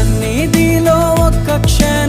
సన్నిధిలో ఒక్క క్షణం